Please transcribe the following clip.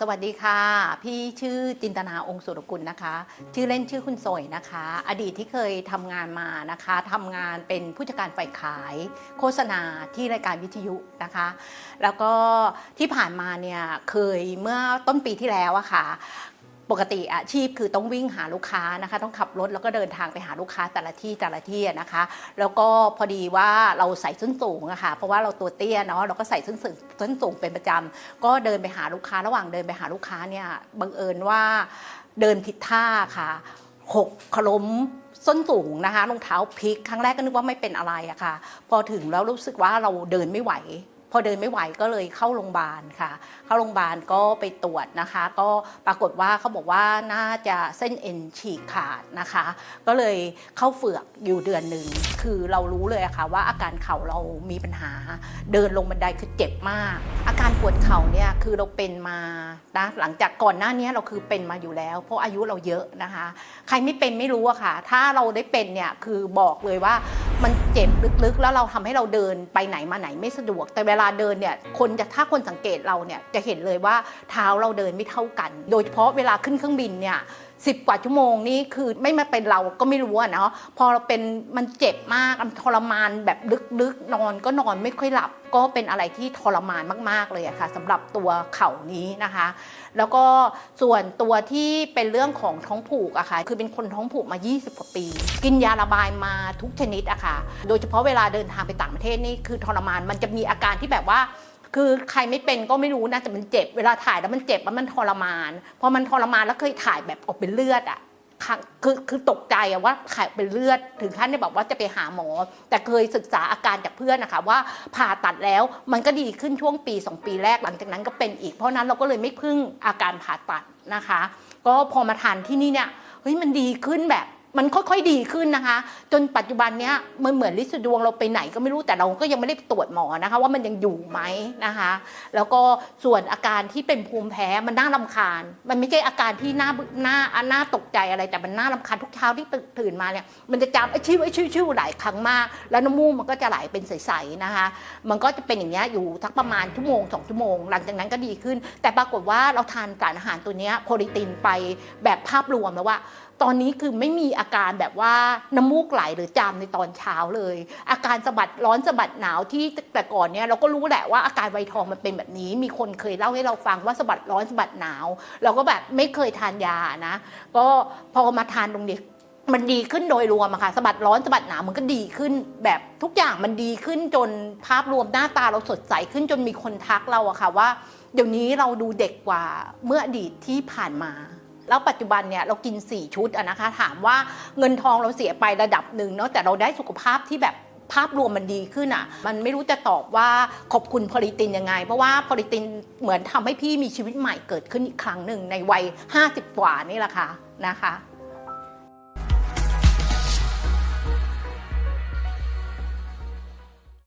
สวัสดีค่ะ พี่ชื่อจินตนาองค์สุรกุลนะคะ ชื่อเล่นชื่อคุณสวยนะคะ อดีตที่เคยทำงานมานะคะทำงานเป็นผู้จัดการฝ่ายขาย โฆษณาที่รายการวิทยุนะคะ แล้วก็ที่ผ่านมาเนี่ยเคยเมื่อต้นปีที่แล้วอะค่ะ ปกติอาชีพคือต้องวิ่งหาลูกค้านะคะ ต้องขับรถแล้วก็เดินทางไปหาลูกค้าแต่ละที่แต่ละที่นะคะ แล้วก็พอดีว่าเราใส่ส้นสูงอะค่ะเพราะว่าเราตัวเตี้ยเนาะเราก็ใส่ส้นสูงส้นสูงเป็นประจำก็เดินไปหาลูกค้าระหว่างเดินไปหาลูกค้าเนี่ยบังเอิญว่าเดินผิดท่าค่ะหกขล้มส้นสูงนะคะรองเท้าพลิกครั้งแรกก็นึกว่าไม่เป็นอะไรอะค่ะ พอถึงแล้วรู้สึกว่าเราเดินไม่ไหว พอเดินไม่ไหวก็เลยเข้าโรงพยาบาลค่ะ เข้าโรงพยาบาลก็ไปตรวจนะคะ ก็ปรากฏว่าเขาบอกว่าน่าจะเส้นเอ็นฉีกขาดนะคะ ก็เลยเข้าเฝือกอยู่เดือนหนึ่งคือเรารู้เลยะค่ะว่าอาการเข่าเรามีปัญหา เดินลงบันไดคือเจ็บมากอา วดเข่าเนี่ยคือเราเป็นมานะหลังจากก่อนหน้านี้เราคือเป็นมาอยู่แล้ว เพราะอายุเราเยอะนะคะ ใครไม่เป็นไม่รู้อะค่ะ ถ้าเราได้เป็นเนี่ยคือบอกเลยว่ามันเจ็บลึกๆ แล้วเราทำให้เราเดินไปไหนมาไหนไม่สะดวก แต่เวลาเดินเนี่ยคนจะถ้าคนสังเกตเราเนี่ยจะเห็นเลยว่าเท้าเราเดินไม่เท่ากัน โดยเฉพาะเวลาขึ้นเครื่องบินเนี่ย สิบกว่าชั่วโมงนี่คือไม่มาเป็นเราก็ไม่รู้อะเนาะพอเราเป็นมันเจ็บมากมันทรมานแบบลึกๆ นอนก็นอนไม่ค่อยหลับ ก็เป็นอะไรที่ทรมานมากๆเลยอะค่ะสำหรับตัวเข่านี้นะคะ แล้วก็ส่วนตัวที่เป็นเรื่องของท้องผูกอะค่ะคือเป็นคนท้องผูกมา 20 กว่าปี กินยาระบายมาทุกชนิดอะค่ะโดยเฉพาะเวลาเดินทางไปต่างประเทศนี่คือทรมานมันจะมีอาการที่แบบว่า คือใครไม่เป็นก็ไม่รู้นะแต่มันเจ็บเวลาถ่ายแล้วมันเจ็บแล้วมันทรมานพอมันทรมานแล้วเคยถ่ายแบบออกเป็นเลือดอะคือคือตกใจอะว่าถ่ายเป็นเลือดถึงขั้นได้บอกว่าจะไปหาหมอ แต่เคยศึกษาอาการจากเพื่อนนะคะว่าผ่าตัดแล้วมันก็ดีขึ้นช่วงปี 2 ปีแรกหลังจากนั้นก็เป็นอีกเพราะนั้นเราก็เลยไม่พึ่งอาการผ่าตัดนะคะ ก็พอมาทานที่นี่เนี่ยเฮ้ยมันดีขึ้นแบบ มันค่อยๆดีขึ้นนะคะ จนปัจจุบันเนี้ยมันเหมือนลิสดวงเราไปไหนก็ไม่รู้แต่เราก็ยังไม่ได้ตรวจหมอนะคะ ว่ามันยังอยู่ไหมนะคะ แล้วก็ส่วนอาการที่เป็นภูมิแพ้มันน่ารำคาญ มันไม่ใช่อาการที่น่าน่าน่าตกใจอะไร แต่มันน่ารำคาญทุกเช้าที่ตื่นมาเนี่ยมันจะจำไอ้ชิวไอ้ชิวชิวหลายครั้งมาก แล้วน้ำมูกมันก็จะไหลเป็นใสๆนะคะ มันก็จะเป็นอย่างเงี้ยอยู่ทักประมาณชั่วโมงสองชั่วโมง หลังจากนั้นก็ดีขึ้น แต่ปรากฏว่าเราทานสารอาหารตัวเนี้ยโพลิตินไปแบบภาพรวมแล้วว่าตอนนี้คือไม่มีอาการแบบว่าน้ำมูกไหลหรือจามในตอนเช้าเลย อาการสะบัดร้อนสะบัดหนาวที่แต่ก่อนเนี่ยเราก็รู้แหละว่าอาการไวทองมันเป็นแบบนี้ มีคนเคยเล่าให้เราฟังว่าสะบัดร้อนสะบัดหนาว เราก็แบบไม่เคยทานยานะ ก็พอมาทานตรงนี้มันดีขึ้นโดยรวมอะค่ะสะบัดร้อนสะบัดหนาวมันก็ดีขึ้น แบบทุกอย่างมันดีขึ้นจนภาพรวมหน้าตาเราสดใสขึ้นจนมีคนทักเราอะค่ะว่า เดี๋ยวนี้เราดูเด็กกว่าเมื่ออดีตที่ผ่านมา แล้วปัจจุบันเนี่ยเรากิน 4 ชุดอะนะคะ ถามว่าเงินทองเราเสียไประดับหนึ่งเนาะแต่เราได้สุขภาพที่แบบภาพรวมมันดีขึ้นอะมันไม่รู้จะตอบว่าขอบคุณพลิตินยังไง เพราะว่าพลิตินเหมือนทำให้พี่มีชีวิตใหม่เกิดขึ้นอีกครั้งหนึ่งในวัย 50 กว่านี่แหละค่ะนะคะ